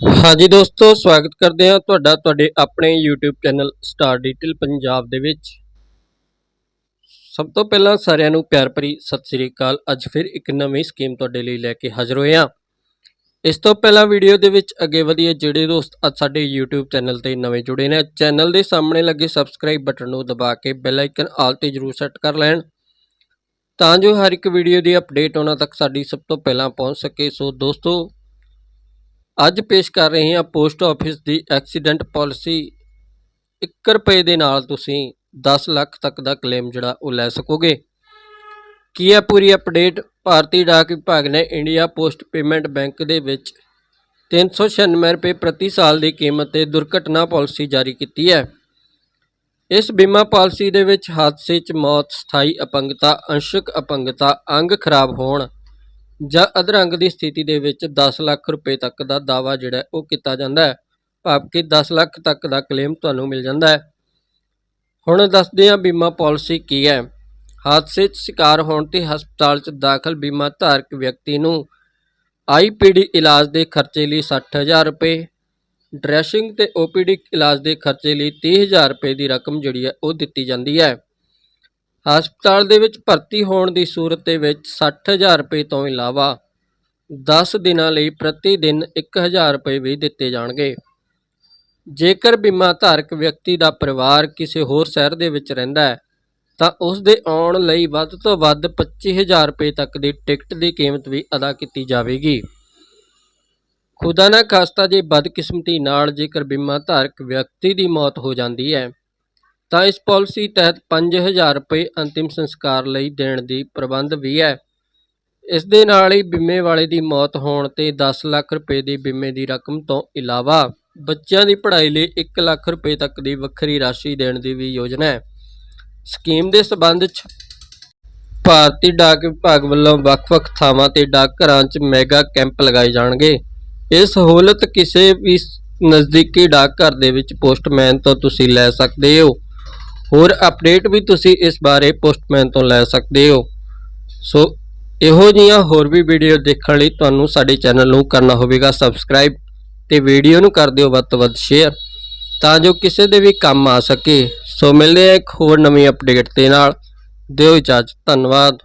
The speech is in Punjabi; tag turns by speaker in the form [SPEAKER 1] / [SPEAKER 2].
[SPEAKER 1] ਹਾਂਜੀ ਦੋਸਤੋ, ਸਵਾਗਤ ਕਰਦੇ ਹਾਂ ਤੁਹਾਡਾ, ਤੁਹਾਡੇ ਆਪਣੇ YouTube channel star detail Punjab ਦੇ ਵਿੱਚ। ਸਭ ਤੋਂ ਪਹਿਲਾਂ ਸਾਰਿਆਂ ਨੂੰ ਪਿਆਰ ਭਰੀ ਸਤਿ ਸ੍ਰੀ ਅਕਾਲ। ਅੱਜ ਫਿਰ ਇੱਕ ਨਵੀਂ ਸਕੀਮ ਤੁਹਾਡੇ ਲਈ ਲੈ ਕੇ ਹਾਜ਼ਰ ਹੋਏ ਹਾਂ। ਇਸ ਤੋਂ ਪਹਿਲਾਂ ਵੀਡੀਓ ਦੇ ਵਿੱਚ ਅੱਗੇ ਵਧੀਏ ਜਿਹੜੇ ਦੋਸਤ ਅੱਜ ਸਾਡੇ YouTube ਚੈਨਲ ਤੇ ਨਵੇਂ ਜੁੜੇ ਨੇ, ਚੈਨਲ ਦੇ ਸਾਹਮਣੇ ਲੱਗੇ ਸਬਸਕ੍ਰਾਈਬ ਬਟਨ ਨੂੰ ਦਬਾ ਕੇ ਬੈਲ ਆਈਕਨ ਆਲ ਤੇ ਜਰੂਰ ਸੈੱਟ ਕਰ ਲੈਣ। ਤਾਂ ਜੋ ਹਰ ਇੱਕ ਵੀਡੀਓ ਦੀ ਅਪਡੇਟ ਉਹਨਾਂ ਤੱਕ ਸਾਡੀ ਸਭ ਤੋਂ ਪਹਿਲਾਂ ਪਹੁੰਚ ਸਕੇ। ਸੋ ਦੋਸਤੋ ਅੱਜ ਪੇਸ਼ ਕਰ ਰਹੇ ਹਾਂ ਪੋਸਟ ਆਫਿਸ ਦੀ ਐਕਸੀਡੈਂਟ ਪਾਲਿਸੀ। 1 ਰੁਪਏ ਦੇ ਨਾਲ ਤੁਸੀਂ 10 ਲੱਖ ਤੱਕ ਦਾ ਕਲੇਮ ਜਿਹੜਾ ਉਹ ਲੈ ਸਕੋਗੇ। ਕੀ ਹੈ ਪੂਰੀ ਅਪਡੇਟ? ਭਾਰਤੀ ਡਾਕ ਵਿਭਾਗ ਨੇ ਇੰਡੀਆ ਪੋਸਟ ਪੇਮੈਂਟ ਬੈਂਕ ਦੇ ਵਿੱਚ 396 ਰੁਪਏ ਪ੍ਰਤੀ ਸਾਲ ਦੀ ਕੀਮਤ ਤੇ ਦੁਰਘਟਨਾ ਪਾਲਿਸੀ ਜਾਰੀ ਕੀਤੀ ਹੈ। ਇਸ ਬੀਮਾ ਪਾਲਿਸੀ ਦੇ ਵਿੱਚ ਹਾਦਸੇ 'ਚ ਮੌਤ, ਸਥਾਈ ਅਪੰਗਤਾ, ਅੰਸ਼ਕ ਅਪੰਗਤਾ, ਅੰਗ ਖਰਾਬ ਹੋਣ ਜਾਂ ਅਧਰੰਗ ਦੀ ਸਥਿਤੀ ਦੇ ਵਿੱਚ 10 ਲੱਖ ਰੁਪਏ ਤੱਕ ਦਾ ਦਾਵਾ ਜਿਹੜਾ ਉਹ ਕੀਤਾ ਜਾਂਦਾ ਹੈ। ਭਾਵ ਕਿ 10 ਲੱਖ ਤੱਕ ਦਾ ਕਲੇਮ ਤੁਹਾਨੂੰ ਮਿਲ ਜਾਂਦਾ ਹੈ। ਹੁਣ ਦੱਸਦੇ ਹਾਂ ਬੀਮਾ ਪਾਲਿਸੀ ਕੀ ਹੈ। ਹਾਦਸੇ 'ਚ ਸ਼ਿਕਾਰ ਹੋਣ ਤੇ ਹਸਪਤਾਲ 'ਚ ਦਾਖਲ ਬੀਮਾ ਧਾਰਕ ਵਿਅਕਤੀ ਨੂੰ ਆਈਪੀਡੀ ਇਲਾਜ ਦੇ ਖਰਚੇ ਲਈ 60000 ਰੁਪਏ, ਡਰੈਸਿੰਗ ਤੇ ਓਪੀਡੀ ਇਲਾਜ ਦੇ ਖਰਚੇ ਲਈ 30000 ਰੁਪਏ ਦੀ ਰਕਮ ਜਿਹੜੀ ਹੈ, ਉਹ ਦਿੱਤੀ ਜਾਂਦੀ ਹੈ। ਹਸਪਤਾਲ ਦੇ ਵਿੱਚ ਭਰਤੀ ਹੋਣ ਦੀ ਸੂਰਤ ਦੇ ਵਿੱਚ 60000 ਰੁਪਏ ਤੋਂ ਇਲਾਵਾ 10 ਦਿਨਾਂ ਲਈ ਪ੍ਰਤੀ ਦਿਨ 1000 ਰੁਪਏ ਵੀ ਦਿੱਤੇ ਜਾਣਗੇ। ਜੇਕਰ ਬੀਮਾ ਧਾਰਕ ਵਿਅਕਤੀ ਦਾ ਪਰਿਵਾਰ ਕਿਸੇ ਹੋਰ ਸ਼ਹਿਰ ਦੇ ਵਿੱਚ ਰਹਿੰਦਾ ਹੈ, ਤਾਂ ਉਸ ਦੇ ਆਉਣ ਲਈ ਵੱਧ ਤੋਂ ਵੱਧ 25000 ਰੁਪਏ ਤੱਕ ਦੀ ਟਿਕਟ ਦੀ ਕੀਮਤ ਵੀ ਅਦਾ ਕੀਤੀ ਜਾਵੇਗੀ। ਖੁਦਾ ਨਾ ਖਾਸਤਾ ਜੇ ਬਦਕਿਸਮਤੀ ਨਾਲ ਜੇਕਰ ਬੀਮਾ ਧਾਰਕ ਵਿਅਕਤੀ ਦੀ ਮੌਤ ਹੋ ਜਾਂਦੀ ਹੈ ਤਾਂ ਇਸ ਪਾਲਿਸੀ ਤਹਿਤ 5000 ਰੁਪਏ ਅੰਤਿਮ ਸੰਸਕਾਰ ਲਈ ਦੇਣ ਦੀ ਪ੍ਰਬੰਧ ਵੀ ਹੈ। ਇਸ ਦੇ ਨਾਲ ਹੀ ਬੀਮੇ ਵਾਲੇ ਦੀ ਮੌਤ ਹੋਣ ਤੇ 10 ਲੱਖ ਰੁਪਏ ਦੀ ਬੀਮੇ ਦੀ ਰਕਮ ਤੋਂ ਇਲਾਵਾ ਬੱਚਿਆਂ ਦੀ ਪੜ੍ਹਾਈ ਲਈ 1 ਲੱਖ ਰੁਪਏ ਤੱਕ ਦੀ ਵੱਖਰੀ ਰਾਸ਼ੀ ਦੇਣ ਦੀ ਵੀ ਯੋਜਨਾ ਹੈ। ਸਕੀਮ ਦੇ ਸਬੰਧ 'ਚ ਭਾਰਤੀ ਡਾਕ ਵਿਭਾਗ ਵੱਲੋਂ ਵੱਖ-ਵੱਖ ਥਾਵਾਂ ਤੇ ਡਾਕਘਰਾਂ 'ਚ ਮੈਗਾ ਕੈਂਪ ਲਗਾਏ ਜਾਣਗੇ। ਇਹ ਸਹੂਲਤ ਕਿਸੇ ਵੀ ਨਜ਼ਦੀਕੀ ਡਾਕਘਰ ਦੇ ਵਿੱਚ ਪੋਸਟਮੈਨ ਤੋਂ ਤੁਸੀਂ ਲੈ ਸਕਦੇ ਹੋ। ਹੋਰ ਅਪਡੇਟ ਵੀ ਤੁਸੀਂ ਇਸ ਬਾਰੇ ਪੋਸਟਮੈਨ ਤੋਂ ਲੈ ਸਕਦੇ ਹੋ। ਸੋ ਇਹੋ ਜਿਹੀਆਂ ਹੋਰ ਵੀ ਵੀਡੀਓ ਦੇਖਣ ਲਈ ਤੁਹਾਨੂੰ ਸਾਡੇ ਚੈਨਲ ਨੂੰ ਕਰਨਾ ਹੋਵੇਗਾ ਸਬਸਕ੍ਰਾਈਬ ਤੇ ਵੀਡੀਓ ਨੂੰ ਕਰ ਦਿਓ ਵੱਧ ਤੋਂ ਵੱਧ ਸ਼ੇਅਰ ਤਾਂ ਜੋ ਕਿਸੇ ਦੇ ਵੀ ਕੰਮ ਆ ਸਕੇ। ਸੋ ਮਿਲਦੇ ਹਾਂ ਇੱਕ ਹੋਰ ਨਵੀਂ ਅਪਡੇਟ ਦੇ ਨਾਲ। ਦਿਓ ਇਜਾਜ਼ਤ, ਧੰਨਵਾਦ।